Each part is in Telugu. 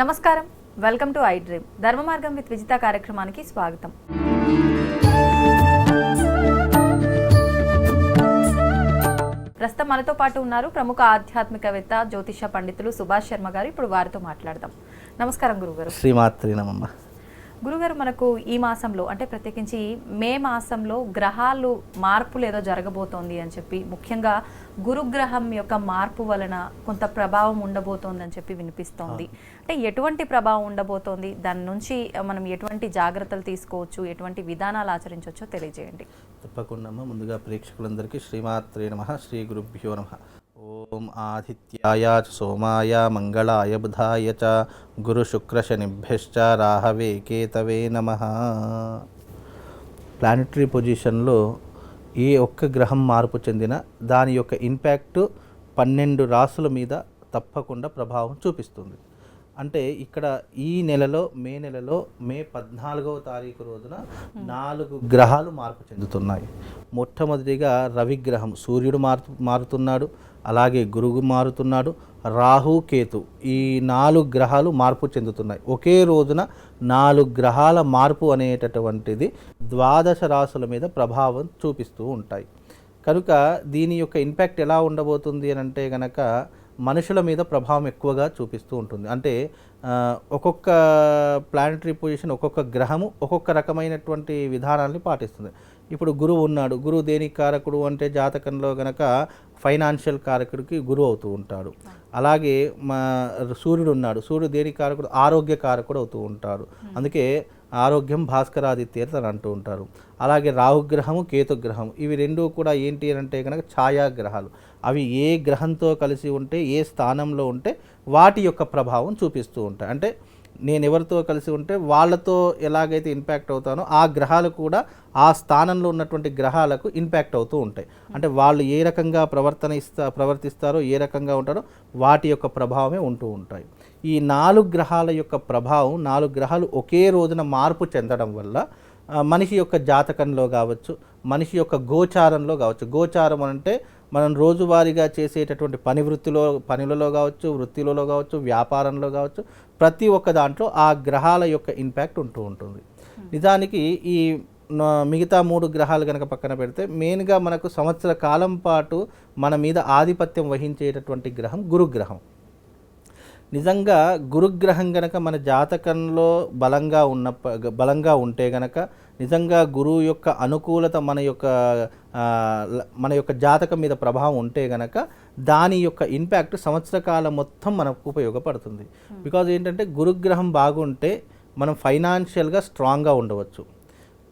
నమస్కారం. Welcome to I dream. ధర్మ మార్గం విత్ విజిత కార్యక్రమానికి స్వాగతం. ప్రస్తుతం మనతో పాటు ఉన్నారు ప్రముఖ ఆధ్యాత్మికవేత్త జ్యోతిష పండితులు సుభాష్ శర్మ గారు. ఇప్పుడు వారితో మాట్లాడదాం. నమస్కారం గురుగారు. శ్రీమాత్రి నమ్మ గురుగారు మనకు ఈ మాసంలో అంటే ప్రత్యేకించి మే మాసంలో గ్రహాలు మార్పులు ఏదో జరగబోతోంది అని చెప్పి ముఖ్యంగా గురుగ్రహం యొక్క మార్పు వలన కొంత ప్రభావం ఉండబోతోంది అని చెప్పి వినిపిస్తోంది. అంటే ఎటువంటి ప్రభావం ఉండబోతోంది? దాని నుంచి మనం ఎటువంటి జాగ్రత్తలు తీసుకోవచ్చు? ఎటువంటి విధానాలు ఆచరించవచ్చో తెలియజేయండి. తప్పకుండా. ముందుగా ప్రేక్షకులందరికీ శ్రీమాత్రే నమ. శ్రీ గురుభ్యో నమ. ఓం ఆదిత్యాయ సోమాయ మంగళాయ బుధాయ చ గురు శుక్ర రాహవే కేతవే నమ ప్లానిటరీ పొజిషన్లో ఏ ఒక్క గ్రహం మార్పు చెందిన దాని యొక్క ఇంపాక్ట్ పన్నెండు రాసుల మీద తప్పకుండా ప్రభావం చూపిస్తుంది. అంటే ఇక్కడ ఈ నెలలో మే నెలలో మే పద్నాలుగవ తారీఖు రోజున నాలుగు గ్రహాలు మార్పు చెందుతున్నాయి. మొట్టమొదటిగా రవిగ్రహం సూర్యుడు మారు మారుతున్నాడు. అలాగే గురువు మారుతున్నాడు. రాహు కేతు ఈ నాలుగు గ్రహాలు మార్పు చెందుతున్నాయి. ఒకే రోజున నాలుగు గ్రహాల మార్పు అనేటటువంటిది ద్వాదశ రాసుల మీద ప్రభావం చూపిస్తూ ఉంటాయి. కనుక దీని యొక్క ఇంపాక్ట్ ఎలా ఉండబోతుంది అని అంటే గనక మనుషుల మీద ప్రభావం ఎక్కువగా చూపిస్తూ ఉంటుంది. అంటే ఒక్కొక్క ప్లానటరీ పొజిషన్ ఒక్కొక్క గ్రహము ఒక్కొక్క రకమైనటువంటి విధానాన్ని పాటిస్తుంది. ఇప్పుడు గురువు ఉన్నాడు. గురువు దేనికి కారకుడు అంటే జాతకంలో గనక ఫైనాన్షియల్ కారకుడికి గురువు అవుతూ ఉంటాడు. అలాగే మా సూర్యుడు ఉన్నాడు. సూర్యుడు దేని కారకుడు? ఆరోగ్య కారకుడు అవుతూ ఉంటాడు. అందుకే ఆరోగ్యం భాస్కరాదిత్యత అని అంటూ ఉంటారు. అలాగే రాహుగ్రహము కేతుగ్రహం ఇవి రెండు కూడా ఏంటి అని అంటే కనుక ఛాయాగ్రహాలు. అవి ఏ గ్రహంతో కలిసి ఉంటే ఏ స్థానంలో ఉంటే వాటి యొక్క ప్రభావం చూపిస్తూ ఉంటాయి. అంటే నేను ఎవరితో కలిసి ఉంటే వాళ్ళతో ఎలాగైతే ఇంపాక్ట్ అవుతానో ఆ గ్రహాలు కూడా ఆ స్థానంలో ఉన్నటువంటి గ్రహాలకు ఇంపాక్ట్ అవుతూ ఉంటాయి. అంటే వాళ్ళు ఏ రకంగా ప్రవర్తన ఇస్తా ప్రవర్తిస్తారో ఏ రకంగా ఉంటారో వాటి యొక్క ప్రభావమే ఉంటూ ఉంటాయి. ఈ నాలుగు గ్రహాల యొక్క ప్రభావం నాలుగు గ్రహాలు ఒకే రోజున మార్పు చెందడం వల్ల మనిషి యొక్క జాతకంలో కావచ్చు మనిషి యొక్క గోచారంలో కావచ్చు. గోచారం అంటే మనం రోజువారీగా చేసేటటువంటి పని వృత్తిలో పనులలో కావచ్చు వృత్తిలో కావచ్చు వ్యాపారంలో కావచ్చు ప్రతి ఒక్క దాంట్లో ఆ గ్రహాల యొక్క ఇంపాక్ట్ ఉంటూ ఉంటుంది. నిజానికి ఈ మిగతా మూడు గ్రహాలు కనుక పక్కన పెడితే మెయిన్గా మనకు సంవత్సర కాలం పాటు మన మీద ఆధిపత్యం వహించేటటువంటి గ్రహం గురుగ్రహం. నిజంగా గురుగ్రహం గనక మన జాతకంలో బలంగా ఉన్న బలంగా ఉంటే గనక నిజంగా గురువు యొక్క అనుకూలత మన యొక్క మన యొక్క జాతకం మీద ప్రభావం ఉంటే గనక దాని యొక్క ఇంపాక్ట్ సంవత్సర కాలం మొత్తం మనకు ఉపయోగపడుతుంది. బికాజ్ ఏంటంటే గురుగ్రహం బాగుంటే మనం ఫైనాన్షియల్గా స్ట్రాంగ్గా ఉండవచ్చు.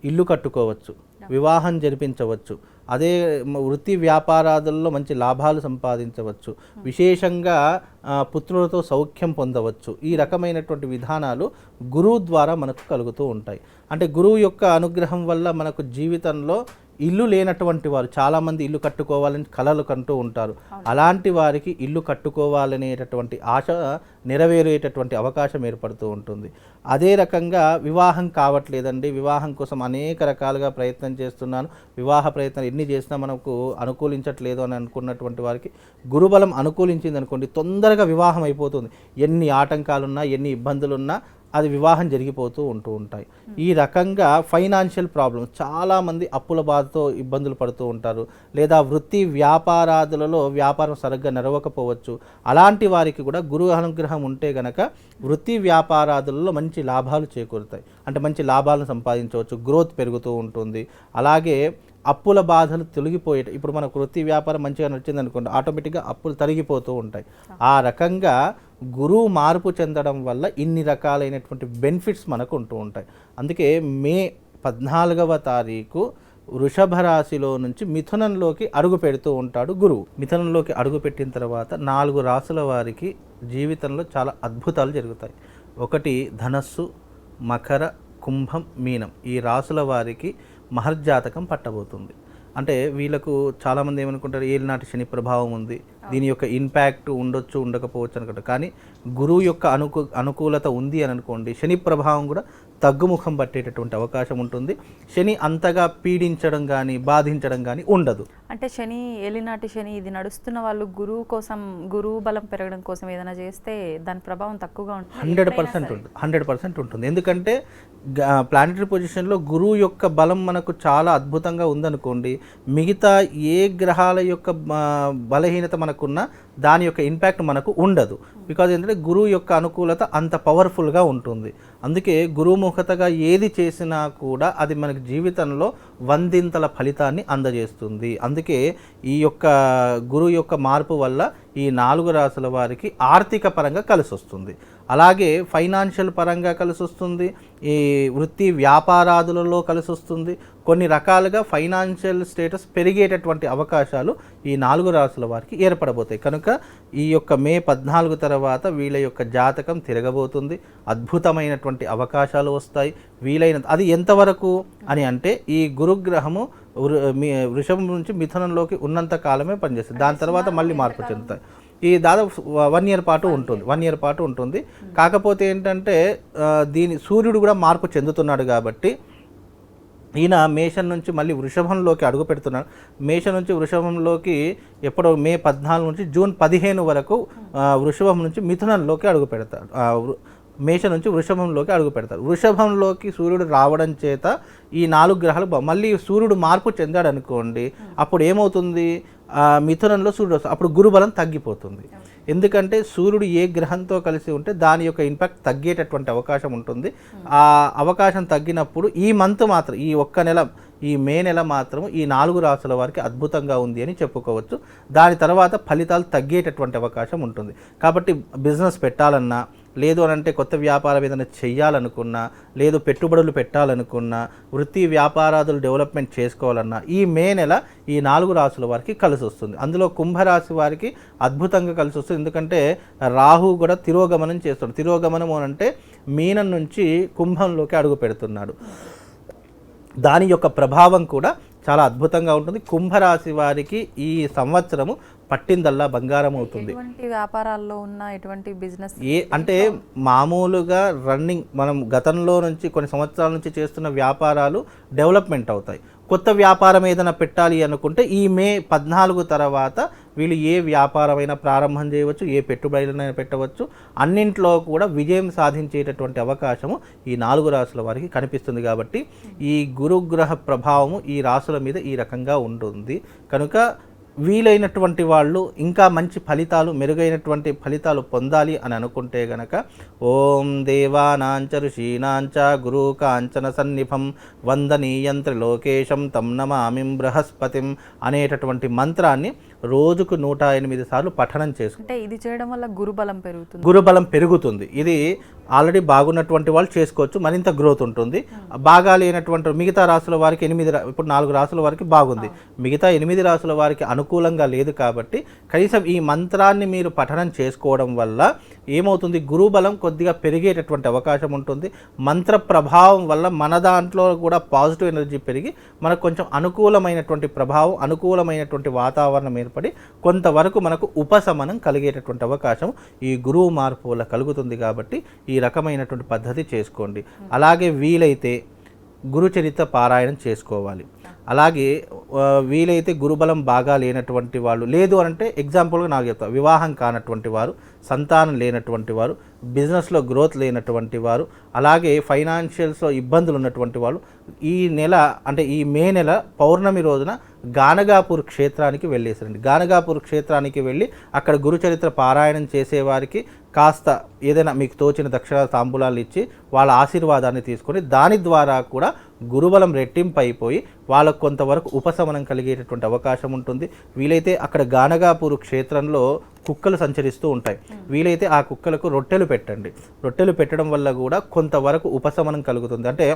ఇల్లు కట్టుకోవచ్చు. వివాహం జరిపించవచ్చు. అదే వృత్తి వ్యాపారాదుల్లో మంచి లాభాలు సంపాదించవచ్చు. విశేషంగా ఆ, పుత్రులతో సౌఖ్యం పొందవచ్చు. ఈ రకమైనటువంటి విధానాలు గురువు ద్వారా మనకు కలుగుతూ ఉంటాయి. అంటే గురువు యొక్క అనుగ్రహం వల్ల మనకు జీవితంలో ఇల్లు లేనటువంటి వారు చాలామంది ఇల్లు కట్టుకోవాలని కలలు కంటూ ఉంటారు. అలాంటి వారికి ఇల్లు కట్టుకోవాలనేటటువంటి ఆశ నెరవేరేటటువంటి అవకాశం ఏర్పడుతూ ఉంటుంది. అదే రకంగా వివాహం కావట్లేదండి. వివాహం కోసం అనేక రకాలుగా ప్రయత్నం చేస్తున్నాను. వివాహ ప్రయత్నం ఎన్ని చేసినా మనకు అనుకూలించట్లేదు అని అనుకున్నటువంటి వారికి గురుబలం అనుకూలించింది అనుకోండి తొందరగా వివాహం అయిపోతుంది. ఎన్ని ఆటంకాలున్నా ఎన్ని ఇబ్బందులున్నా అది వివాహం జరిగిపోతూ ఉంటూ ఉంటాయి. ఈ రకంగా ఫైనాన్షియల్ ప్రాబ్లమ్స్ చాలామంది అప్పుల బాధతో ఇబ్బందులు పడుతూ ఉంటారు. లేదా వృత్తి వ్యాపారాదులలో వ్యాపారం సరిగ్గా నెరవకపోవచ్చు అలాంటి వారికి కూడా గురు అనుగ్రహం ఉంటే గనక వృత్తి వ్యాపారాదులలో మంచి లాభాలు చేకూరుతాయి. అంటే మంచి లాభాలను సంపాదించవచ్చు. గ్రోత్ పెరుగుతూ ఉంటుంది. అలాగే అప్పుల బాధలు తొలగిపోయేట ఇప్పుడు మనకు వృత్తి వ్యాపారం మంచిగా నచ్చింది అనుకోండి ఆటోమేటిక్గా అప్పులు తరిగిపోతూ ఉంటాయి. ఆ రకంగా గురువు మార్పు చెందడం వల్ల ఇన్ని రకాలైనటువంటి బెనిఫిట్స్ మనకు ఉంటూ ఉంటాయి. అందుకే మే పద్నాలుగవ తారీఖు వృషభ రాశిలో నుంచి మిథునంలోకి అడుగు పెడుతూ ఉంటాడు గురువు. మిథునంలోకి అడుగు పెట్టిన తర్వాత నాలుగు రాసుల వారికి జీవితంలో చాలా అద్భుతాలు జరుగుతాయి. ఒకటి ధనస్సు మకర కుంభం మీనం ఈ రాసుల వారికి మహర్జాతకం పట్టబోతుంది. అంటే వీళ్ళకు చాలామంది ఏమనుకుంటారు ఏలినాటి శని ప్రభావం ఉంది. దీని యొక్క ఇంపాక్ట్ ఉండొచ్చు ఉండకపోవచ్చు అనుకుంటా కానీ గురువు యొక్క అనుకూ అనుకూలత ఉంది అని అనుకోండి శని ప్రభావం కూడా తగ్గుముఖం పట్టేటటువంటి అవకాశం ఉంటుంది. శని అంతగా పీడించడం కానీ బాధించడం కానీ ఉండదు. అంటే శని ఏలినాటి శని ఇది నడుస్తున్న వాళ్ళు గురువు కోసం గురువు బలం పెరగడం కోసం ఏదైనా చేస్తే దాని ప్రభావం తక్కువగా ఉంటుంది. హండ్రెడ్ పర్సెంట్ ఉంటుంది హండ్రెడ్ పర్సెంట్ ఉంటుంది. ఎందుకంటే ప్లానటరీ పొజిషన్లో గురువు యొక్క బలం మనకు చాలా అద్భుతంగా ఉందనుకోండి మిగతా ఏ గ్రహాల యొక్క బలహీనత మనకున్నా దాని యొక్క ఇంపాక్ట్ మనకు ఉండదు. బికాజ్ ఏంటంటే గురువు యొక్క అనుకూలత అంత పవర్ఫుల్గా ఉంటుంది. అందుకే గురుముఖతగా ఏది చేసినా కూడా అది మనకి జీవితంలో వందింతల ఫలితాన్ని అందజేస్తుంది. అందుకే ఈ యొక్క గురువు యొక్క మార్పు వల్ల ఈ నాలుగు రాసుల వారికి ఆర్థిక పరంగా కలిసి వస్తుంది అలాగే ఫైనాన్షియల్ పరంగా కలిసి వస్తుంది ఈ వృత్తి వ్యాపారాదులలో కలిసి వస్తుంది కొన్ని రకాలుగా ఫైనాన్షియల్ స్టేటస్ పెరిగేటటువంటి అవకాశాలు ఈ నాలుగు రాసుల వారికి ఏర్పడబోతాయి. కనుక ఈ యొక్క మే పద్నాలుగు తర్వాత వీళ్ళ యొక్క జాతకం తిరగబోతుంది. అద్భుతమైనటువంటి అవకాశాలు వస్తాయి. వీలైన అది ఎంతవరకు అని అంటే ఈ గురుగ్రహము మీ వృషభం నుంచి మిథునంలోకి ఉన్నంత కాలమే పనిచేస్తుంది. దాని తర్వాత మళ్ళీ మార్పు చెందుతాయి. ఈ దాదాపు వన్ ఇయర్ పాటు ఉంటుంది. వన్ ఇయర్ పాటు ఉంటుంది. కాకపోతే ఏంటంటే దీని సూర్యుడు కూడా మార్పు చెందుతున్నాడు కాబట్టి ఈయన మేషం నుంచి మళ్ళీ వృషభంలోకి అడుగు పెడుతున్నాడు. మేషం నుంచి వృషభంలోకి ఎప్పుడో మే పద్నాలుగు నుంచి జూన్ పదిహేను వరకు వృషభం నుంచి మిథునంలోకి అడుగు పెడతాడు. మేషం నుంచి వృషభంలోకి అడుగు పెడతారు. వృషభంలోకి సూర్యుడు రావడం చేత ఈ నాలుగు గ్రహాలు మళ్ళీ సూర్యుడు మార్పు చెందాడు అనుకోండి అప్పుడు ఏమవుతుంది? మిథునంలో సూర్యుడు వస్తాడు. అప్పుడు గురుబలం తగ్గిపోతుంది. ఎందుకంటే సూర్యుడు ఏ గ్రహంతో కలిసి ఉంటే దాని యొక్క ఇంపాక్ట్ తగ్గేటటువంటి అవకాశం ఉంటుంది. ఆ అవకాశం తగ్గినప్పుడు ఈ మంత్ మాత్రం ఈ ఒక్క నెల ఈ మే నెల మాత్రం ఈ నాలుగు రాసుల వారికి అద్భుతంగా ఉంది అని చెప్పుకోవచ్చు. దాని తర్వాత ఫలితాలు తగ్గేటటువంటి అవకాశం ఉంటుంది. కాబట్టి బిజినెస్ పెట్టాలన్నా లేదు అని అంటే కొత్త వ్యాపారం ఏదైనా చెయ్యాలనుకున్నా లేదు పెట్టుబడులు పెట్టాలనుకున్నా వృత్తి వ్యాపారాదులు డెవలప్మెంట్ చేసుకోవాలన్నా ఈ మే నెల ఈ నాలుగు రాసుల వారికి కలిసి వస్తుంది. అందులో కుంభరాశి వారికి అద్భుతంగా కలిసి వస్తుంది. ఎందుకంటే రాహు కూడా తిరోగమనం చేస్తున్నాడు. తిరోగమనం అని అంటే మీనం నుంచి కుంభంలోకి అడుగు పెడుతున్నాడు. దాని యొక్క ప్రభావం కూడా చాలా అద్భుతంగా ఉంటుంది. కుంభరాశి వారికి ఈ సంవత్సరము పట్టిందల్లా బంగారం అవుతుంది. వ్యాపారాల్లో ఉన్న ఎటువంటి బిజినెస్ ఏ అంటే మామూలుగా రన్నింగ్ మనం గతంలో నుంచి కొన్ని సంవత్సరాల నుంచి చేస్తున్న వ్యాపారాలు డెవలప్మెంట్ అవుతాయి. కొత్త వ్యాపారం ఏదైనా పెట్టాలి అనుకుంటే ఈ మే పద్నాలుగు తర్వాత వీళ్ళు ఏ వ్యాపారమైనా ప్రారంభం చేయవచ్చు ఏ పెట్టుబడులైనా పెట్టవచ్చు. అన్నింట్లో కూడా విజయం సాధించేటటువంటి అవకాశము ఈ నాలుగు రాసుల వారికి కనిపిస్తుంది కాబట్టి ఈ గురుగ్రహ ప్రభావము ఈ రాసుల మీద ఈ రకంగా ఉంటుంది. కనుక వీలైనటువంటి వాళ్ళు ఇంకా మంచి ఫలితాలు మెరుగైనటువంటి ఫలితాలు పొందాలి అని అనుకుంటే గనక ఓం దేవానాంచ ఋషీనాంచ గురు కాంచన సన్నిభం వందనీయంత్రి లోకేశం తం నమామిం బృహస్పతిం అనేటటువంటి మంత్రాన్ని రోజుకు నూట ఎనిమిది సార్లు పఠనం చేసుకుంటారు అంటే ఇది చేయడం వల్ల గురుబలం పెరుగుతుంది. గురుబలం పెరుగుతుంది. ఇది ఆల్రెడీ బాగున్నటువంటి వాళ్ళు చేసుకోవచ్చు. మరింత గ్రోత్ ఉంటుంది. బాగా లేనటువంటి మిగతా రాసుల వారికి ఎనిమిది ఇప్పుడు నాలుగు రాసుల వారికి బాగుంది. మిగతా ఎనిమిది రాసుల వారికి అనుకూలంగా లేదు కాబట్టి కనీసం ఈ మంత్రాన్ని మీరు పఠనం చేసుకోవడం వల్ల ఏమవుతుంది? గురుబలం కొద్దిగా పెరిగేటటువంటి అవకాశం ఉంటుంది. మంత్ర ప్రభావం వల్ల మన దాంట్లో కూడా పాజిటివ్ ఎనర్జీ పెరిగి మనకు కొంచెం అనుకూలమైనటువంటి ప్రభావం అనుకూలమైనటువంటి వాతావరణం ఏర్పడి కొంతవరకు మనకు ఉపశమనం కలిగేటటువంటి అవకాశం ఈ గురువు మార్పు వల్ల కలుగుతుంది కాబట్టి ఈ రకమైనటువంటి పద్ధతి చేసుకోండి. అలాగే వీలైతే గురుచరిత్ర పారాయణం చేసుకోవాలి. అలాగే వీలైతే గురుబలం బాగా లేనటువంటి వాళ్ళు లేదు అని అంటే ఎగ్జాంపుల్గా నాకు చెప్తా వివాహం కానటువంటి వారు సంతానం లేనటువంటి వారు బిజినెస్లో గ్రోత్ లేనటువంటి వారు అలాగే ఫైనాన్షియల్స్లో ఇబ్బందులు ఉన్నటువంటి వాళ్ళు ఈ నెల అంటే ఈ మే నెల పౌర్ణమి రోజున గానగాపూర్ క్షేత్రానికి వెళ్ళేసారండి గానగాపూర్ క్షేత్రానికి వెళ్ళి అక్కడ గురుచరిత్ర పారాయణం చేసేవారికి కాస్త ఏదైనా మీకు తోచిన దక్షిణ తాంబూలాలు ఇచ్చి వాళ్ళ ఆశీర్వాదాన్ని తీసుకొని దాని ద్వారా కూడా గురుబలం రెట్టింపు అయిపోయి వాళ్ళకు కొంతవరకు ఉపశమనం కలిగేటటువంటి అవకాశం ఉంటుంది. వీలైతే అక్కడ గానగాపూర్ క్షేత్రంలో కుక్కలు సంచరిస్తూ ఉంటాయి. వీలైతే ఆ కుక్కలకు రొట్టెలు పెట్టండి. రొట్టెలు పెట్టడం వల్ల కూడా కొంతవరకు ఉపశమనం కలుగుతుంది. అంటే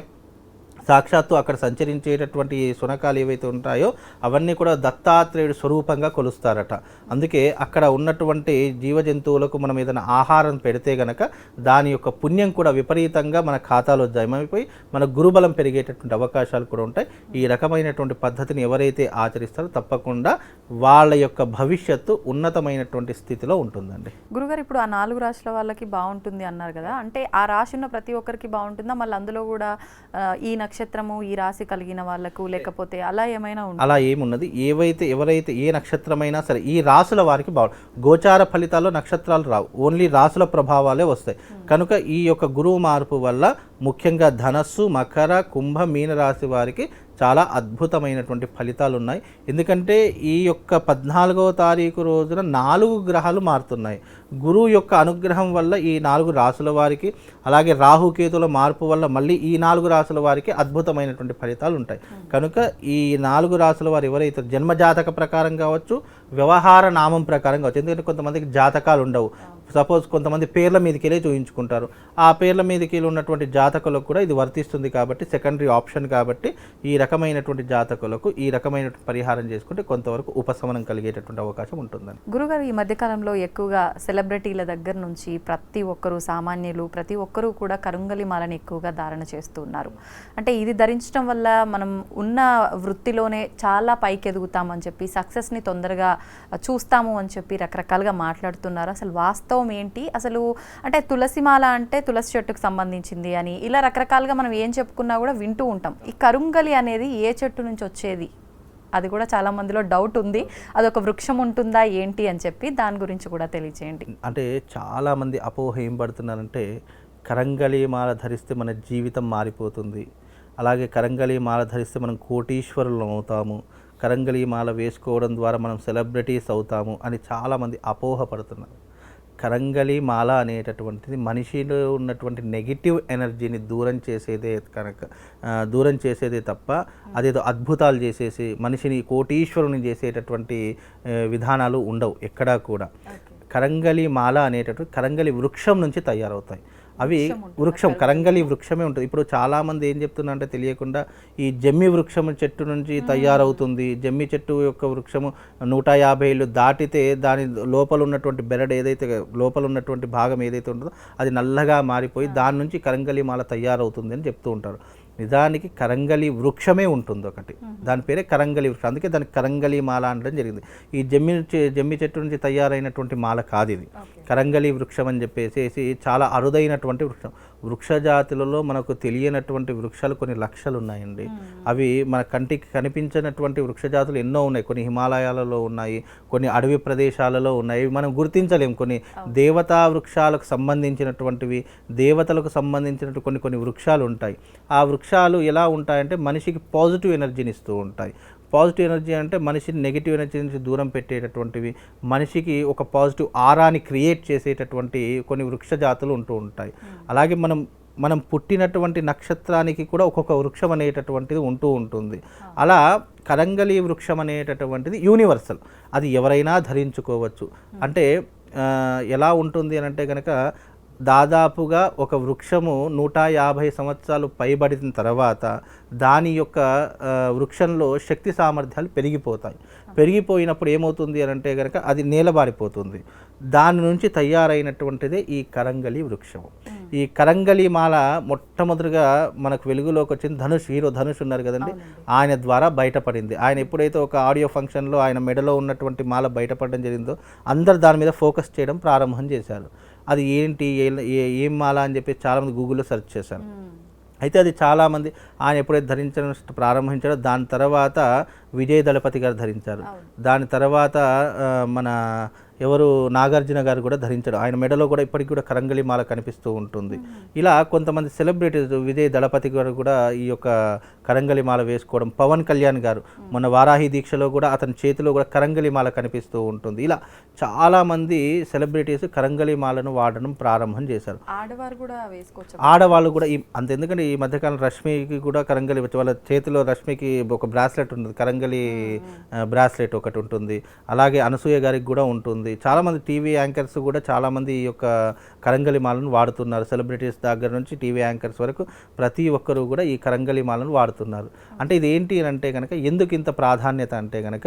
సాక్షాత్తు అక్కడ సంచరించేటటువంటి శునకాలు ఏవైతే ఉంటాయో అవన్నీ కూడా దత్తాత్రేయుడు స్వరూపంగా కొలుస్తారట. అందుకే అక్కడ ఉన్నటువంటి జీవ జంతువులకు మనం ఏదైనా ఆహారం పెడితే గనక దాని యొక్క పుణ్యం కూడా విపరీతంగా మన ఖాతాలో జమైపోయి మన గురుబలం పెరిగేటటువంటి అవకాశాలు కూడా ఉంటాయి. ఈ రకమైనటువంటి పద్ధతిని ఎవరైతే ఆచరిస్తారో తప్పకుండా వాళ్ళ యొక్క భవిష్యత్తు ఉన్నతమైనటువంటి స్థితిలో ఉంటుందండి. గురుగారు ఇప్పుడు ఆ నాలుగు రాశుల వాళ్ళకి బాగుంటుంది అన్నారు కదా. అంటే ఆ రాశి ఉన్న ప్రతి ఒక్కరికి బాగుంటుందా? మళ్ళీ అందులో కూడా ఈ నక్ష నక్షత్రము ఈ రాశి కలిగిన వాళ్ళకు లేకపోతే అలా ఏమైనా ఉంటుంది అలా ఏమున్నది? ఏవైతే ఎవరైతే ఏ నక్షత్రమైనా సరే ఈ రాసుల వారికి బాగు గోచార ఫలితాల్లో నక్షత్రాలు రావు. ఓన్లీ రాసుల ప్రభావాలే వస్తాయి. కనుక ఈ యొక్క గురువు మార్పు వల్ల ముఖ్యంగా ధనస్సు మకర కుంభ మీన రాశి వారికి చాలా అద్భుతమైనటువంటి ఫలితాలు ఉన్నాయి ఎందుకంటే ఈ యొక్క పద్నాలుగవ తారీఖు రోజున నాలుగు గ్రహాలు మారుతున్నాయి. గురువు యొక్క అనుగ్రహం వల్ల ఈ నాలుగు రాసుల వారికి అలాగే రాహుకేతుల మార్పు వల్ల మళ్ళీ ఈ నాలుగు రాసుల వారికి అద్భుతమైనటువంటి ఫలితాలు ఉంటాయి కనుక ఈ నాలుగు రాసుల వారు ఎవరైతే జన్మజాతక ప్రకారం కావచ్చు వ్యవహార నామం ప్రకారం కావచ్చు ఎందుకంటే కొంతమందికి జాతకాలు ఉండవు సపోజ్ కొంతమంది పేర్ల మీదకి వెళ్ళి చూపించుకుంటారు ఆ పేర్ల మీదకి వెళ్ళి ఉన్నటువంటి జాతకులకు కూడా ఇది వర్తిస్తుంది కాబట్టి సెకండరీ ఆప్షన్ కాబట్టి ఈ రకమైనటువంటి జాతకులకు ఈ రకమైనటువంటి పరిహారం చేసుకుంటే కొంతవరకు ఉపశమనం కలిగేటటువంటి అవకాశం ఉంటుందని గురుగారు ఈ మధ్యకాలంలో ఎక్కువగా సెలబ్రిటీల దగ్గర నుంచి ప్రతి ఒక్కరూ సామాన్యులు ప్రతి ఒక్కరూ కూడా కరుంగలి మాలని ఎక్కువగా ధారణ చేస్తున్నారు అంటే ఇది ధరించడం వల్ల మనం ఉన్న వృత్తిలోనే చాలా పైకి ఎదుగుతామని చెప్పి సక్సెస్ని తొందరగా చూస్తాము అని చెప్పి రకరకాలుగా మాట్లాడుతున్నారు. అసలు వాస్తవం ఏంటి? అసలు అంటే తులసి మాల అంటే తులసి చెట్టుకు సంబంధించింది అని ఇలా రకరకాలుగా మనం ఏం చెప్పుకున్నా కూడా వింటూ ఉంటాం. ఈ కరుంగలి అనేది ఏ చెట్టు నుంచి వచ్చేది? అది కూడా చాలా మందిలో డౌట్ ఉంది. అదొక వృక్షం ఉంటుందా? ఏంటి? అని చెప్పి దాని గురించి కూడా తెలియచేయండి. అంటే చాలామంది అపోహ ఏం పడుతున్నారంటే కరంగలి మాల ధరిస్తే మన జీవితం మారిపోతుంది. అలాగే కరంగలి మాల ధరిస్తే మనం కోటీశ్వరులు అవుతాము. కరంగలి మాల వేసుకోవడం ద్వారా మనం సెలబ్రిటీస్ అవుతాము అని చాలామంది అపోహ పడుతున్నారు. కరంగలి మాల అనేటటువంటిది మనిషిలో ఉన్నటువంటి నెగిటివ్ ఎనర్జీని దూరం చేసేదే కనుక దూరం చేసేదే తప్ప అదేదో అద్భుతాలు చేసేసి మనిషిని కోటీశ్వరుని చేసేటటువంటి విధానాలు ఉండవు ఎక్కడా కూడా. కరంగలి మాల అనేటటువంటి కరంగలి వృక్షం నుంచి తయారవుతాయి. అవి వృక్షం కరంగలి వృక్షమే ఉంటుంది. ఇప్పుడు చాలామంది ఏం చెప్తున్నారంటే తెలియకుండా ఈ జమ్మి వృక్షం చెట్టు నుంచి తయారవుతుంది. జమ్మి చెట్టు యొక్క వృక్షము నూట యాభై ఏళ్ళు దాటితే దాని లోపల ఉన్నటువంటి బెరడ్ ఏదైతే లోపల ఉన్నటువంటి భాగం ఏదైతే ఉంటుందో అది నల్లగా మారిపోయి దాని నుంచి కరంగలి మాల తయారవుతుంది అని చెప్తూ ఉంటారు. నిజానికి కరంగలి వృక్షమే ఉంటుంది ఒకటి. దాని పేరే కరంగలి వృక్షం. అందుకే దానికి కరంగలి మాల అనడం జరిగింది. ఈ జమ్మి జమ్మి చెట్టు నుంచి తయారైనటువంటి మాల కాదు ఇది. కరంగలి వృక్షం అని చెప్పేసి చాలా అరుదైనటువంటి వృక్షం. వృక్ష జాతులలో మనకు తెలియనటువంటి వృక్షాలు కొన్ని లక్షలు ఉన్నాయండి అవి మన కంటికి కనిపించినటువంటి వృక్ష జాతులు ఎన్నో ఉన్నాయి. కొన్ని హిమాలయాలలో ఉన్నాయి కొన్ని అడవి ప్రదేశాలలో ఉన్నాయి. మనం గుర్తించలేం. కొన్ని దేవతా వృక్షాలకు సంబంధించినటువంటివి దేవతలకు సంబంధించినటువంటి కొన్ని కొన్ని వృక్షాలు ఉంటాయి. ఆ వృక్షాలు ఎలా ఉంటాయంటే మనిషికి పాజిటివ్ ఎనర్జీని ఇస్తూ ఉంటాయి. పాజిటివ్ ఎనర్జీ అంటే మనిషిని నెగిటివ్ ఎనర్జీ నుంచి దూరం పెట్టేటటువంటివి మనిషికి ఒక పాజిటివ్ ఆరాని క్రియేట్ చేసేటటువంటి కొన్ని వృక్ష జాతులు ఉంటూ ఉంటాయి. అలాగే మనం మనం పుట్టినటువంటి నక్షత్రానికి కూడా ఒక్కొక్క వృక్షం అనేటటువంటిది ఉంటూ ఉంటుంది. అలా కరంగలి వృక్షం అనేటటువంటిది యూనివర్సల్ అది ఎవరైనా ధరించుకోవచ్చు. అంటే ఎలా ఉంటుంది అని అంటే కనుక దాదాపుగా ఒక వృక్షము నూట యాభై సంవత్సరాలు పైబడిన తర్వాత దాని యొక్క వృక్షంలో శక్తి సామర్థ్యాలు పెరిగిపోతాయి. పెరిగిపోయినప్పుడు ఏమవుతుంది అని అంటే కనుక అది నేలబారిపోతుంది. దాని నుంచి తయారైనటువంటిదే ఈ కరంగలి వృక్షము. ఈ కరంగలి మాల మొట్టమొదటిగా మనకు వెలుగులోకి వచ్చింది ధనుష్ హీరో ధనుష్ ఉన్నారు కదండి. ఆయన ద్వారా బయటపడింది. ఆయన ఎప్పుడైతే ఒక ఆడియో ఫంక్షన్లో ఆయన మెడలో ఉన్నటువంటి మాల బయటపడడం జరిగిందో అందరు దాని మీద ఫోకస్ చేయడం ప్రారంభం చేశారు. అది ఏంటి ఏ- మాల అని చెప్పి చాలామంది గూగుల్లో సెర్చ్ చేశారు. అయితే అది చాలామంది ఆయన ఎప్పుడైతే ధరించడం ప్రారంభించాడో దాని తర్వాత విజయ్ దళపతి గారు ధరించారు. దాని తర్వాత మన ఎవరు నాగార్జున గారు కూడా ధరించాడు ఆయన మెడలో కూడా ఇప్పటికి కూడా కరంగలి మాల కనిపిస్తూ ఉంటుంది. ఇలా కొంతమంది సెలబ్రిటీస్ విజయ్ దళపతి గారు కూడా ఈ యొక్క కరంగలి మాల వేసుకోవడం పవన్ కళ్యాణ్ గారు మొన్న వారాహి దీక్షలో కూడా అతని చేతిలో కూడా కరంగలి మాల కనిపిస్తూ ఉంటుంది. ఇలా చాలామంది సెలబ్రిటీస్ కరంగలి మాలను వాడడం ప్రారంభం చేశారు. ఆడవారు కూడా వేసుకోవచ్చు. ఆడవాళ్ళు కూడా ఈ అంత ఎందుకంటే ఈ మధ్యకాలం రష్మికి కూడా కరంగలి వచ్చి వాళ్ళ చేతిలో రష్మికి ఒక బ్రాస్లెట్ ఉంటుంది కరంగలి బ్రాస్లెట్ ఒకటి ఉంటుంది. అలాగే అనసూయ గారికి కూడా ఉంటుంది. ఉంటుంది. చాలామంది టీవీ యాంకర్స్ కూడా చాలామంది ఈ యొక్క కరంగలి మాలను వాడుతున్నారు. సెలబ్రిటీస్ దగ్గర నుంచి టీవీ యాంకర్స్ వరకు ప్రతి ఒక్కరూ కూడా ఈ కరంగలి మాలను వాడుతున్నారు. అంటే ఇది ఏంటి అని అంటే కనుక ఎందుకు ఇంత ప్రాధాన్యత అంటే కనుక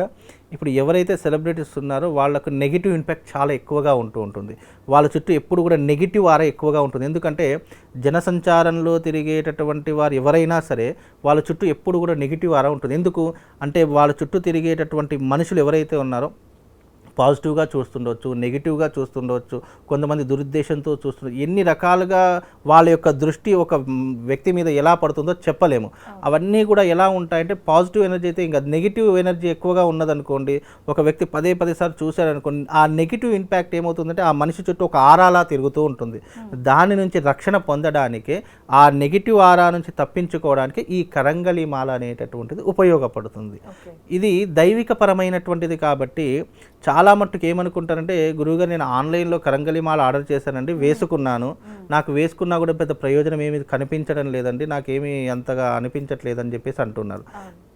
ఇప్పుడు ఎవరైతే సెలబ్రిటీస్ ఉన్నారో వాళ్ళకు నెగిటివ్ ఇంపాక్ట్ చాలా ఎక్కువగా ఉంటూ ఉంటుంది. వాళ్ళ చుట్టూ ఎప్పుడు కూడా నెగిటివ్ ఆరా ఎక్కువగా ఉంటుంది. ఎందుకంటే జనసంచారంలో తిరిగేటటువంటి వారు ఎవరైనా సరే వాళ్ళ చుట్టూ ఎప్పుడు కూడా నెగిటివ్ ఆరా ఉంటుంది. ఎందుకు? అంటే వాళ్ళ చుట్టూ తిరిగేటటువంటి మనుషులు ఎవరైతే ఉన్నారో పాజిటివ్గా చూస్తుండొచ్చు నెగిటివ్గా చూస్తుండవచ్చు కొంతమంది దురుద్దేశంతో చూస్తుండొచ్చు ఎన్ని రకాలుగా వాళ్ళ యొక్క దృష్టి ఒక వ్యక్తి మీద ఎలా పడుతుందో చెప్పలేము. అవన్నీ కూడా ఎలా ఉంటాయంటే పాజిటివ్ ఎనర్జీ అయితే ఇంకా నెగిటివ్ ఎనర్జీ ఎక్కువగా ఉన్నదనుకోండి ఒక వ్యక్తి పదే పదే సార్లు చూశారనుకోండి ఆ నెగిటివ్ ఇంపాక్ట్ ఏమవుతుందంటే ఆ మనిషి చుట్టూ ఒక ఆరాలా తిరుగుతూ ఉంటుంది. దాని నుంచి రక్షణ పొందడానికి ఆ నెగిటివ్ ఆరా నుంచి తప్పించుకోవడానికి ఈ కరంగలి మాల అనేటటువంటిది ఉపయోగపడుతుంది. ఇది దైవిక పరమైనటువంటిది కాబట్టి చాలా మట్టుకు ఏమనుకుంటారంటే గురువుగారు నేను ఆన్లైన్లో కరంగలి మాల ఆర్డర్ చేశానండి వేసుకున్నాను. నాకు వేసుకున్నా కూడా పెద్ద ప్రయోజనం ఏమి కనిపించడం లేదండి నాకేమీ అంతగా అనిపించట్లేదని చెప్పేసి అంటున్నారు.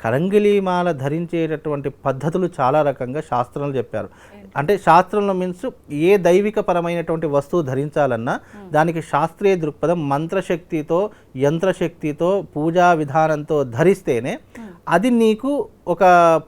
కరంగిలి మాల ధరించేటటువంటి పద్ధతులు చాలా రకంగా శాస్త్రంలో చెప్పారు. అంటే శాస్త్రంలో మీన్స్ ఏ దైవిక పరమైనటువంటి వస్తువు ధరించాలన్నా దానికి శాస్త్రీయ దృక్పథం మంత్రశక్తితో యంత్రశక్తితో పూజా విధానంతో ధరిస్తేనే అది నీకు ఒక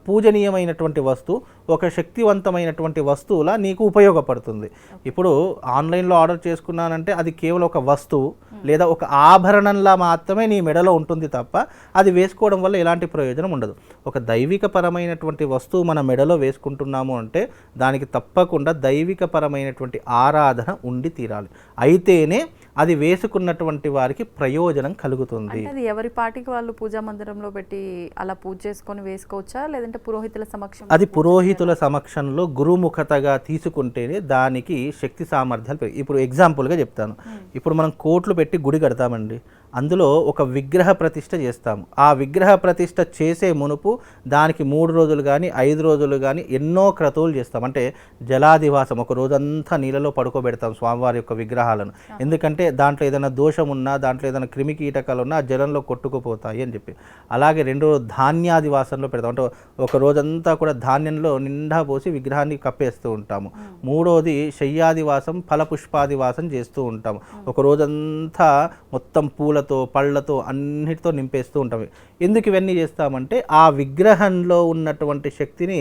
పూజనీయమైనటువంటి వస్తువు ఒక శక్తివంతమైనటువంటి వస్తువులా నీకు ఉపయోగపడుతుంది. ఇప్పుడు ఆన్లైన్లో ఆర్డర్ చేసుకున్నానంటే అది కేవలం ఒక వస్తువు లేదా ఒక ఆభరణంలా మాత్రమే నీ మెడలో ఉంటుంది తప్ప అది వేసుకోవడం వల్ల ఎలాంటి ప్రయోజనం ఉండదు. ఒక దైవిక పరమైనటువంటి వస్తువు మన మెడలో వేసుకుంటున్నాము అంటే దానికి తప్పకుండా దైవిక పరమైనటువంటి ఆరాధన ఉండి తీరాలి. అయితేనే అది వేసుకున్నటువంటి వారికి ప్రయోజనం కలుగుతుంది. అది ఎవరి పాటికి వాళ్ళు పూజా మందిరంలో పెట్టి అలా పూజ చేసుకొని వేసుకోవచ్చా? లేదంటే పురోహితుల సమక్షం అది పురోహితుల సమక్షంలో గురుముఖతగా తీసుకుంటేనే దానికి శక్తి సామర్థ్యాలు పెరిగి ఇప్పుడు ఎగ్జాంపుల్గా చెప్తాను. ఇప్పుడు మనం కోట్లు పెట్టి గుడి కడతామండి. అందులో ఒక విగ్రహ ప్రతిష్ఠ చేస్తాము. ఆ విగ్రహ ప్రతిష్ఠ చేసే మునుపు దానికి మూడు రోజులు కానీ ఐదు రోజులు కానీ ఎన్నో క్రతువులు చేస్తాం. అంటే జలాదివాసం ఒక రోజంతా నీళ్ళలో పడుకోబెడతాం స్వామివారి యొక్క విగ్రహాలను. ఎందుకంటే దాంట్లో ఏదైనా దోషం ఉన్నా దాంట్లో ఏదైనా క్రిమి కీటకాలు ఉన్నా జలంలో కొట్టుకుపోతాయి అని చెప్పి. అలాగే రెండో రోజు ధాన్యాదివాసంలో పెడతాం. అంటే ఒక రోజంతా కూడా ధాన్యంలో నిండా పోసి విగ్రహాన్ని కప్పేస్తూ ఉంటాము. మూడోది శయ్యాదివాసం ఫలపుష్పాదివాసం చేస్తూ ఉంటాము. ఒక రోజంతా మొత్తం పూలతో పళ్ళతో అన్నిటితో నింపేస్తూ ఉంటాము ఎందుకు ఇవన్నీ చేస్తామంటే ఆ విగ్రహంలో ఉన్నటువంటి శక్తిని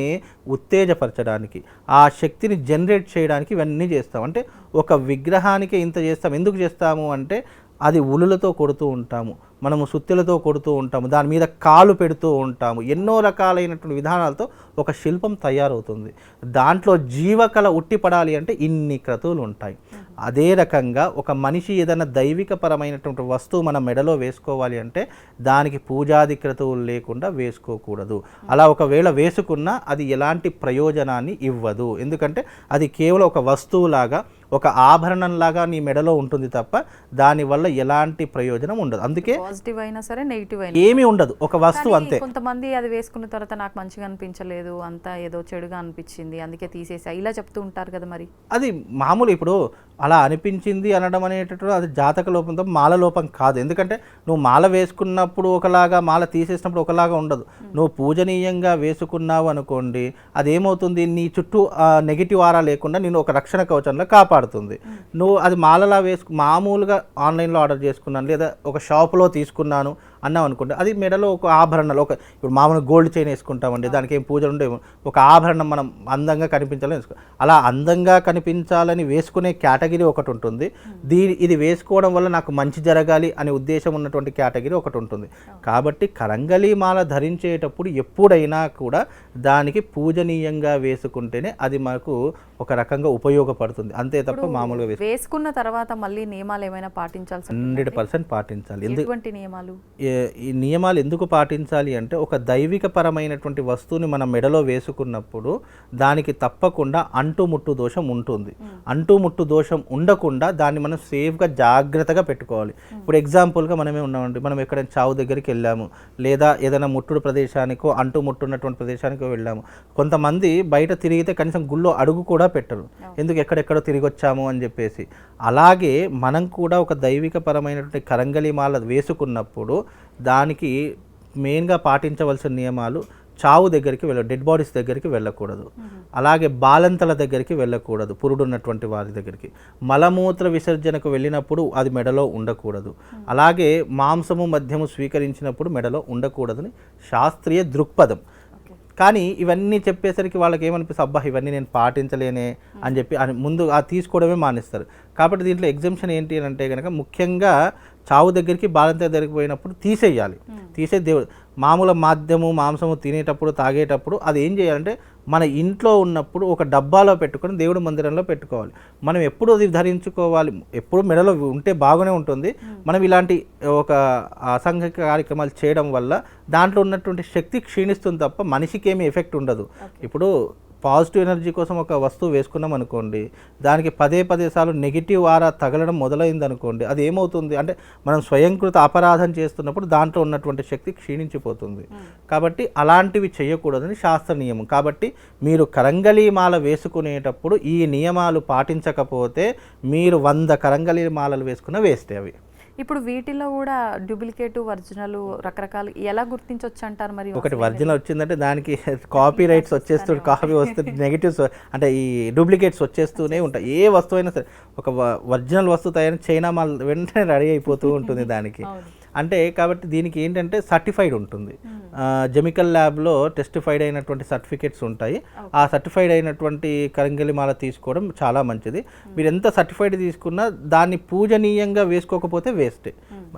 ఉత్తేజపరచడానికి ఆ శక్తిని జనరేట్ చేయడానికి ఇవన్నీ చేస్తాం. అంటే ఒక విగ్రహానికి ఇంత చేస్తాం ఎందుకు చేస్తాము అంటే అది ఉలులతో కొడుతూ ఉంటాము. మనము సుత్తెలతో కొడుతూ ఉంటాము దాని మీద కాలు పెడుతూ ఉంటాము. ఎన్నో రకాలైనటువంటి విధానాలతో ఒక శిల్పం తయారవుతుంది. దాంట్లో జీవకళ ఉట్టిపడాలి అంటే ఇన్ని క్రతువులు ఉంటాయి. అదే రకంగా ఒక మనిషి ఏదైనా దైవిక పరమైనటువంటి వస్తువు మన మెడలో వేసుకోవాలి అంటే దానికి పూజాది క్రతువులు లేకుండా వేసుకోకూడదు. అలా ఒకవేళ వేసుకున్నా అది ఎలాంటి ప్రయోజనాన్ని ఇవ్వదు. ఎందుకంటే అది కేవలం ఒక వస్తువులాగా ఒక ఆభరణంలాగా నీ మెడలో ఉంటుంది తప్ప దానివల్ల ఎలాంటి ప్రయోజనం ఉండదు. అందుకే పాజిటివ్ అయినా సరే నెగిటివ్ అయినా ఏమీ ఉండదు. ఒక వస్తువు అంతే. కొంతమంది అది వేసుకున్న తర్వాత నాకు మంచిగా అనిపించలేదు అంతా ఏదో చెడుగా అనిపించింది అందుకే తీసేసా. ఇలా చెప్తూ ఉంటారు కదా మరి. అది మామూలు ఇప్పుడు అలా అనిపించింది అనడం అనేటటువంటి అది జాతక లోపంతో మాల లోపం కాదు. ఎందుకంటే నువ్వు మాల వేసుకున్నప్పుడు ఒకలాగా మాల తీసేసినప్పుడు ఒకలాగా ఉండదు. నువ్వు పూజనీయంగా వేసుకున్నావు అనుకోండి అదేమవుతుంది? నీ చుట్టూ నెగిటివ్ ఆరా లేకుండా నేను ఒక రక్షణ కవచంలో కాపాడుతుంది. నువ్వు అది మాలలా వేసుకు మామూలుగా ఆన్లైన్లో ఆర్డర్ చేసుకున్నాను లేదా ఒక షాపులో తీసుకున్నాను అన్నాం అనుకోండి అది మెడలో ఒక ఆభరణాలు ఒక ఇప్పుడు మామూలు గోల్డ్ చైన్ వేసుకుంటామండి దానికి ఏం పూజలు ఉండేవి? ఒక ఆభరణం మనం అందంగా కనిపించాలని వేసుకో అలా అందంగా కనిపించాలని వేసుకునే కేటగిరీ ఒకటి ఉంటుంది. దీని ఇది వేసుకోవడం వల్ల నాకు మంచి జరగాలి అనే ఉద్దేశం ఉన్నటువంటి కేటగిరీ ఒకటి ఉంటుంది. కాబట్టి కరంగలి మాల ధరించేటప్పుడు ఎప్పుడైనా కూడా దానికి పూజనీయంగా వేసుకుంటేనే అది మనకు ఒక రకంగా ఉపయోగపడుతుంది. అంతే తప్ప మామూలుగా వేసు వేసుకున్న తర్వాత మళ్ళీ నియమాలు ఏమైనా పాటించాల్సి? హండ్రెడ్ పర్సెంట్ పాటించాలి. ఎందుకు ఎటువంటి నియమాలు? ఈ నియమాలు ఎందుకు పాటించాలి అంటే ఒక దైవిక పరమైనటువంటి వస్తువుని మన మెడలో వేసుకున్నప్పుడు దానికి తప్పకుండా అంటుముట్టు దోషం ఉంటుంది. అంటుముట్టు దోషం ఉండకుండా దాన్ని మనం సేఫ్గా జాగ్రత్తగా పెట్టుకోవాలి. ఇప్పుడు ఎగ్జాంపుల్గా మనమే ఉన్నామండి. మనం ఎక్కడైనా చావు దగ్గరికి వెళ్ళాము. లేదా ఏదైనా ముట్టుడు ప్రదేశానికో అంటు ముట్టున్నటువంటి ప్రదేశానికో వెళ్ళాము. కొంతమంది బయట తిరిగితే కనీసం గుళ్ళో అడుగు కూడా పెట్టరు. ఎందుకు ఎక్కడెక్కడో తిరిగి వచ్చాము అని చెప్పేసి. అలాగే మనం కూడా ఒక దైవిక పరమైనటువంటి కరంగలి మాల వేసుకున్నప్పుడు దానికి మెయిన్గా పాటించవలసిన నియమాలు చావు దగ్గరికి వెళ్ళ డెడ్ బాడీస్ దగ్గరికి వెళ్ళకూడదు. అలాగే బాలంతల దగ్గరికి వెళ్ళకూడదు పురుడు ఉన్నటువంటి వారి దగ్గరికి. మలమూత్ర విసర్జనకు వెళ్ళినప్పుడు అది మెడలో ఉండకూడదు. అలాగే మాంసము మద్యము స్వీకరించినప్పుడు మెడలో ఉండకూడదని శాస్త్రీయ దృక్పథం. కానీ ఇవన్నీ చెప్పేసరికి వాళ్ళకి ఏమనిపిస్తుంది అబ్బా ఇవన్నీ నేను పాటించలేనే అని చెప్పి ముందు ఆ తీసుకోవడమే మానేస్తారు. కాబట్టి దీంట్లో ఎగ్జామ్షన్ ఏంటి అని అంటే కనుక ముఖ్యంగా చావు దగ్గరికి బాలంత దగ్గరికి పోయినప్పుడు తీసేయాలి. తీసే దేవుడు మామూలు మాధ్యము మాంసము తినేటప్పుడు తాగేటప్పుడు అది ఏం చేయాలంటే మన ఇంట్లో ఉన్నప్పుడు ఒక డబ్బాలో పెట్టుకొని దేవుడి మందిరంలో పెట్టుకోవాలి. మనం ఎప్పుడు అది ధరించుకోవాలి ఎప్పుడు మెడలో ఉంటే బాగానే ఉంటుంది. మనం ఇలాంటి ఒక అసాంఘిక కార్యక్రమాలు చేయడం వల్ల దాంట్లో ఉన్నటువంటి శక్తి క్షీణిస్తుంది తప్ప మనిషికి ఏమీ ఎఫెక్ట్ ఉండదు. ఇప్పుడు పాజిటివ్ ఎనర్జీ కోసం ఒక వస్తువు వేసుకున్నాం అనుకోండి దానికి పదే పదే సార్లు నెగిటివ్ ఆరా తగలడం మొదలైంది అనుకోండి అది ఏమవుతుంది? అంటే మనం స్వయంకృత అపరాధం చేస్తున్నప్పుడు దాంట్లో ఉన్నటువంటి శక్తి క్షీణించిపోతుంది. కాబట్టి అలాంటివి చేయకూడదని శాస్త్ర నియమం. కాబట్టి మీరు కరంగలి మాల వేసుకునేటప్పుడు ఈ నియమాలు పాటించకపోతే మీరు వంద కరంగలి మాలలు వేసుకున్న వేస్తే అవి. ఇప్పుడు వీటిలో కూడా డూప్లికేట్ ఒరిజినల్ రకరకాలు ఎలా గుర్తించవచ్చు అంటారు మరి ఒకటి ఒరిజినల్ వచ్చిందంటే దానికి కాపీ రైట్స్ వచ్చేస్తూ కాపీ వస్తే నెగిటివ్స్ అంటే ఈ డూప్లికేట్స్ వచ్చేస్తూనే ఉంటాయి. ఏ వస్తువు అయినా సరే ఒక ఒరిజినల్ వస్తువు తయారు చైనా మాల్ వెంటనే రెడీ అయిపోతూ ఉంటుంది దానికి. అంటే కాబట్టి దీనికి ఏంటంటే సర్టిఫైడ్ ఉంటుంది. జెమికల్ ల్యాబ్లో టెస్టిఫైడ్ అయినటువంటి సర్టిఫికేట్స్ ఉంటాయి. ఆ సర్టిఫైడ్ అయినటువంటి కరంగలి మాల తీసుకోవడం చాలా మంచిది. మీరు ఎంత సర్టిఫైడ్ తీసుకున్నా దాన్ని పూజనీయంగా వేసుకోకపోతే వేస్టే.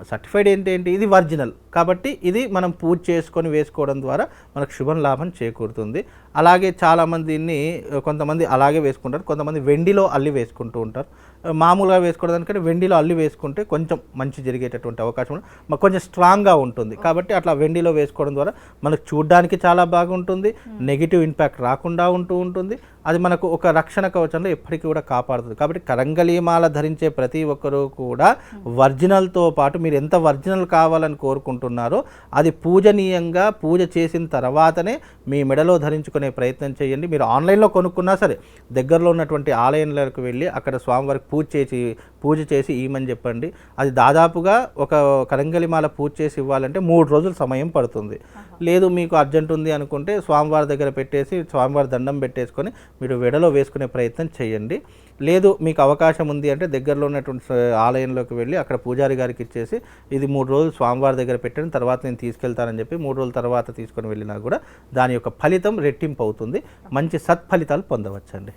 సర్టిఫైడ్ ఏంటంటే ఇది ఒరిజినల్. కాబట్టి ఇది మనం పూజ చేసుకొని వేసుకోవడం ద్వారా మనకు శుభం లాభం చేకూరుతుంది. అలాగే చాలామంది దీన్ని ఆ, కొంతమంది అలాగే వేసుకుంటారు. కొంతమంది వెండిలో అల్లి వేసుకుంటూ ఉంటారు. మామూలుగా వేసుకోవడానికంటే వెండిలో అల్లి వేసుకుంటే కొంచెం మంచి జరిగేటటువంటి అవకాశం. మాకు కొంచెం స్ట్రాంగ్గా ఉంటుంది. కాబట్టి అట్లా వెండిలో వేసుకోవడం ద్వారా మనకు చూడడానికి చాలా బాగుంటుంది. నెగిటివ్ ఇంపాక్ట్ రాకుండా ఉంటూ ఉంటుంది. అది మనకు ఒక రక్షణ కవచంలో ఎప్పటికీ కూడా కాపాడుతుంది. కాబట్టి కరంగలీమాల ధరించే ప్రతి ఒక్కరూ కూడా ఒరిజినల్తో పాటు మీరు ఎంత ఒరిజినల్ కావాలని కోరుకుంటున్నారో అది పూజనీయంగా పూజ చేసిన తర్వాతనే మీ మెడలో ధరించుకునే ప్రయత్నం చేయండి. మీరు ఆన్లైన్లో కొనుక్కున్నా సరే దగ్గరలో ఉన్నటువంటి ఆలయంలోకి వెళ్ళి అక్కడ స్వామివారికి పూజ చేసి పూజ చేసి ఇవ్వమని చెప్పండి. అది దాదాపుగా ఒక కరంగలిమాల పూజ చేసి ఇవ్వాలంటే మూడు రోజులు సమయం పడుతుంది. లేదు మీకు అర్జెంట్ ఉంది అనుకుంటే స్వామివారి దగ్గర పెట్టేసి స్వామివారి దండం పెట్టేసుకొని మీరు వెడలో వేసుకునే ప్రయత్నం చేయండి. లేదు మీకు అవకాశం ఉంది అంటే దగ్గరలో ఉన్నటువంటి ఆలయంలోకి వెళ్ళి అక్కడ పూజారి గారికి ఇచ్చేసి ఇది మూడు రోజులు స్వామివారి దగ్గర పెట్టిన తర్వాత నేను తీసుకెళ్తానని చెప్పి మూడు రోజుల తర్వాత తీసుకొని వెళ్ళినా కూడా దాని యొక్క ఫలితం రెట్టింపు అవుతుంది. మంచి సత్ఫలితాలు పొందవచ్చండి.